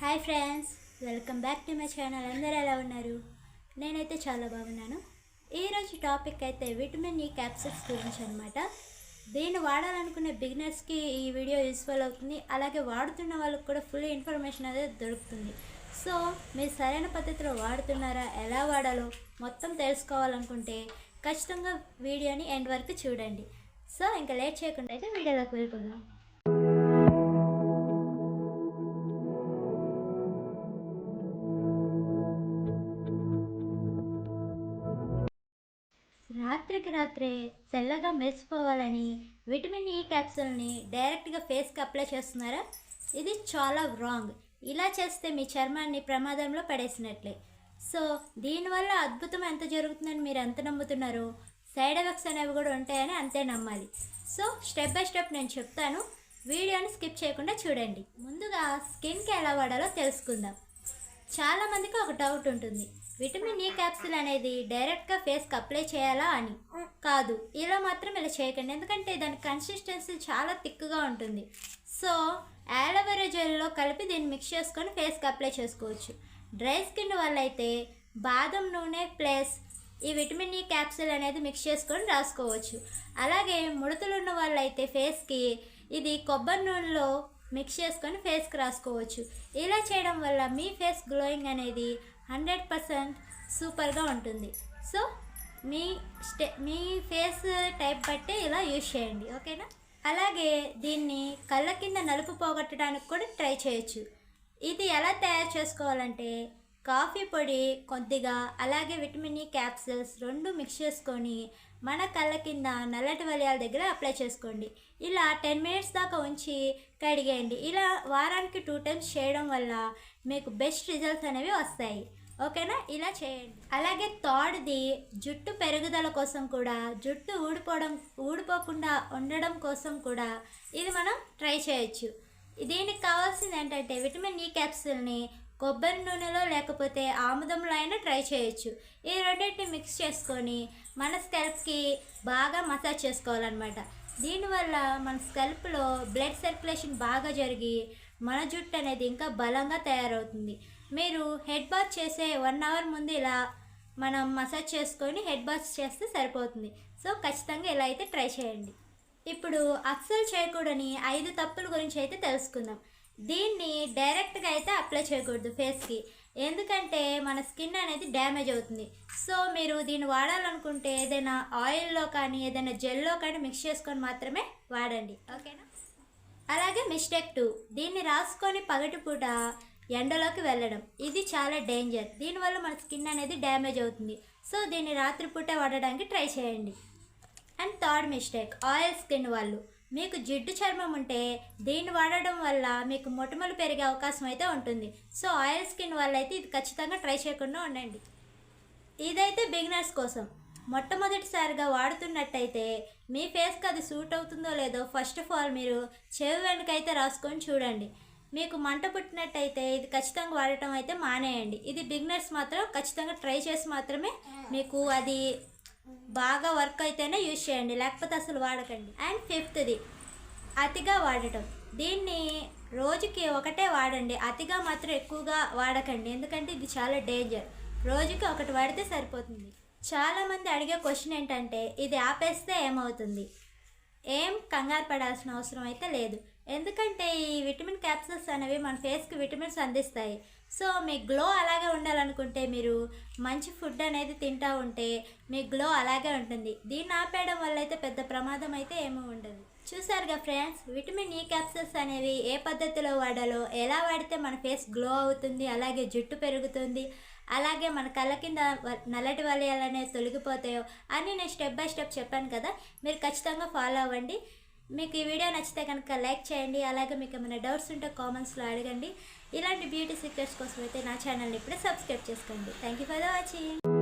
Hi friends welcome back to my channel. అందరూ ఎలా ఉన్నారు? నేనైతే చాలా బాగున్నాను. ఈరోజు టాపిక్ అయితే విటమిన్ ఈ క్యాప్సిల్స్ గురించి అనమాట దీన్ని వాడాలనుకునే బిగినర్స్కి ఈ వీడియో యూస్ఫుల్ అవుతుంది. అలాగే వాడుతున్న వాళ్ళకి కూడా ఫుల్ ఇన్ఫర్మేషన్ అనేది దొరుకుతుంది. సో మీరు సరైన పద్ధతిలో వాడుతున్నారా ఎలా వాడాలో మొత్తం తెలుసుకోవాలనుకుంటే ఖచ్చితంగా వీడియోని ఎండ్ వరకు చూడండి. సో ఇంకా లేట్ చేయకుండా అయితే వీడియోలోకి వెళ్ళిపోదాం. రాత్రికి రాత్రే చల్లగా మెరిసిపోవాలని విటమిన్ ఈ క్యాప్సూల్ని డైరెక్ట్గా ఫేస్కి అప్లై చేస్తున్నారా? ఇది చాలా రాంగ్. ఇలా చేస్తే మీ చర్మాన్ని ప్రమాదంలో పడేసినట్లే. సో దీనివల్ల అద్భుతం ఎంత జరుగుతుందని మీరు ఎంత నమ్ముతున్నారో? సైడ్ ఎఫెక్ట్స్ అనేవి కూడా ఉంటాయని అంతే నమ్మాలి. సో స్టెప్ బై స్టెప్ నేను చెప్తాను. వీడియోని స్కిప్ చేయకుండా చూడండి. ముందుగా స్కిన్కి ఎలా వాడాలో తెలుసుకుందాం. చాలామందికి ఒక డౌట్ ఉంటుంది. విటమిన్ ఈ క్యాప్సూల్ అనేది డైరెక్ట్గా ఫేస్కి అప్లై చేయాలా అని. కాదు ఇలా మాత్రం ఇలా చేయకండి. ఎందుకంటే దాని కన్సిస్టెన్సీ చాలా థిక్గా ఉంటుంది. సో యాలోవెరా జెల్లో కలిపి దీన్ని మిక్స్ చేసుకొని ఫేస్కి అప్లై చేసుకోవచ్చు. డ్రై స్కిన్ వల్ల అయితే బాదం నూనె ప్లస్ ఈ విటమిన్ ఈ క్యాప్సూల్ అనేది మిక్స్ చేసుకొని రాసుకోవచ్చు. అలాగే ముడతలు ఉన్న వాళ్ళైతే ఫేస్కి ఇది కొబ్బరి నూనెలో మిక్స్ చేసుకొని ఫేస్కి రాసుకోవచ్చు. ఇలా చేయడం వల్ల మీ ఫేస్ గ్లోయింగ్ అనేది హండ్రెడ్ పర్సెంట్ సూపర్గా ఉంటుంది. సో మీ స్టే మీ ఫేస్ టైప్ బట్టి ఇలా యూజ్ చేయండి ఓకేనా? అలాగే దీన్ని కళ్ళ కింద నలుపు పోగొట్టడానికి కూడా ట్రై చేయొచ్చు. ఇది ఎలా తయారు చేసుకోవాలంటే కాఫీ పొడి కొద్దిగా అలాగే విటమిన్ e ఈ క్యాప్సిల్స్ రెండు మిక్స్ చేసుకొని మన కళ్ళ కింద నల్లటి వలయాల దగ్గర అప్లై చేసుకోండి. ఇలా టెన్ మినిట్స్ దాకా ఉంచి కడిగేయండి. ఇలా వారానికి టూ టైమ్స్ చేయడం వల్ల మీకు బెస్ట్ రిజల్ట్స్ అనేవి వస్తాయి. ఓకేనా? ఇలా చేయండి. అలాగే థర్డ్ది జుట్టు పెరుగుదల కోసం కూడా జుట్టు ఊడిపోవడం ఊడిపోకుండా ఉండడం కోసం కూడా ఇది మనం ట్రై చేయొచ్చు. దీనికి కావాల్సింది ఏంటంటే విటమిన్ ఈ క్యాప్సూల్ని కొబ్బరి నూనెలో లేకపోతే ఆముదంలో అయినా ట్రై చేయొచ్చు. ఈ రెండింటిని మిక్స్ చేసుకొని మన స్కల్ప్కి బాగా మసాజ్ చేసుకోవాలన్నమాట. దీనివల్ల మన స్కల్ప్లో బ్లడ్ సర్క్యులేషన్ బాగా జరిగి మన జుట్టు అనేది ఇంకా బలంగా తయారవుతుంది. మీరు హెడ్ బాత్ చేసే వన్ అవర్ ముందు ఇలా మనం మసాజ్ చేసుకొని హెడ్ బాత్ చేస్తే సరిపోతుంది. సో ఖచ్చితంగా ఇలా అయితే ట్రై చేయండి. ఇప్పుడు అస్సలు చేయకూడని ఐదు తప్పుల గురించి అయితే తెలుసుకుందాం. దీన్ని డైరెక్ట్గా అయితే అప్లై చేయకూడదు ఫేస్కి ఎందుకంటే మన స్కిన్ అనేది డ్యామేజ్ అవుతుంది. సో మీరు దీన్ని వాడాలనుకుంటే ఏదైనా ఆయిల్లో కానీ ఏదైనా జెల్లో కానీ మిక్స్ చేసుకొని మాత్రమే వాడండి. ఓకేనా? అలాగే మిస్టేక్ టూ దీన్ని రాసుకొని పగటిపూట ఎండలోకి వెళ్ళడం. ఇది చాలా డేంజర్ దీనివల్ల మన స్కిన్ అనేది డ్యామేజ్ అవుతుంది. సో దీన్ని రాత్రిపూట వాడడానికి ట్రై చేయండి. And third mistake oil skin వాళ్ళు. మీకు జిడ్డు చర్మం ఉంటే దీన్ని వాడడం వల్ల మీకు మొటిమలు పెరిగే అవకాశం అయితే ఉంటుంది. సో ఆయిల్ స్కిన్ వల్ల అయితే ఇది ఖచ్చితంగా ట్రై చేయకుండా ఉండండి. ఇదైతే బిగినర్స్ కోసం. మొట్టమొదటిసారిగా వాడుతున్నట్టయితే మీ ఫేస్కి అది సూట్ అవుతుందో లేదో ఫస్ట్ ఆఫ్ ఆల్ మీరు చెవి వెనుకైతే రాసుకొని చూడండి. మీకు మంట పుట్టినట్టయితే ఇది ఖచ్చితంగా వాడటం అయితే మానేయండి. ఇది బిగినర్స్ మాత్రం ఖచ్చితంగా ట్రై చేసి మాత్రమే మీకు అది బాగా వర్క్ అయితేనే యూజ్ చేయండి లేకపోతే అసలు వాడకండి. అండ్ ఫిఫ్త్ది అతిగా వాడటం. దీన్ని రోజుకి ఒకటే వాడండి అతిగా మాత్రం ఎక్కువగా వాడకండి ఎందుకంటే ఇది చాలా డేంజర్. రోజుకి ఒకటి వాడితే సరిపోతుంది. చాలామంది అడిగే క్వశ్చన్ ఏంటంటే ఇది ఆపేస్తే ఏమవుతుంది? ఏం కంగారు పడాల్సిన అవసరం అయితే లేదు. ఎందుకంటే ఈ విటమిన్ క్యాప్సూల్స్ అనేవి మన ఫేస్కి విటమిన్స్ అందిస్తాయి. సో మీ గ్లో అలాగే ఉండాలనుకుంటే మీరు మంచి ఫుడ్ అనేది తింటా ఉంటే మీ గ్లో అలాగే ఉంటుంది. దీన్ని ఆపేయడం వల్ల అయితే పెద్ద ప్రమాదం అయితే ఏమీ ఉండదు. చూసారుగా ఫ్రెండ్స్ విటమిన్ ఈ క్యాప్సూల్స్ అనేవి ఏ పద్ధతిలో వాడాలో ఎలా వాడితే మన ఫేస్ గ్లో అవుతుంది అలాగే జుట్టు పెరుగుతుంది అలాగే మన కళ్ళ కింద నల్లటి వలయాలు అనేవి తొలగిపోతాయో అని నేను స్టెప్ బై స్టెప్ చెప్పాను కదా మీరు ఖచ్చితంగా ఫాలో అవ్వండి. మీకు ఈ వీడియో నచ్చితే కనుక లైక్ చేయండి అలాగే మీకు ఏమైనా డౌట్స్ ఉంటే కామెంట్స్లో అడగండి. ఇలాంటి బ్యూటీ సీక్రెట్స్ కోసం అయితే నా ఛానల్ని ఇప్పుడే సబ్స్క్రైబ్ చేసుకోండి. Thank you for the watching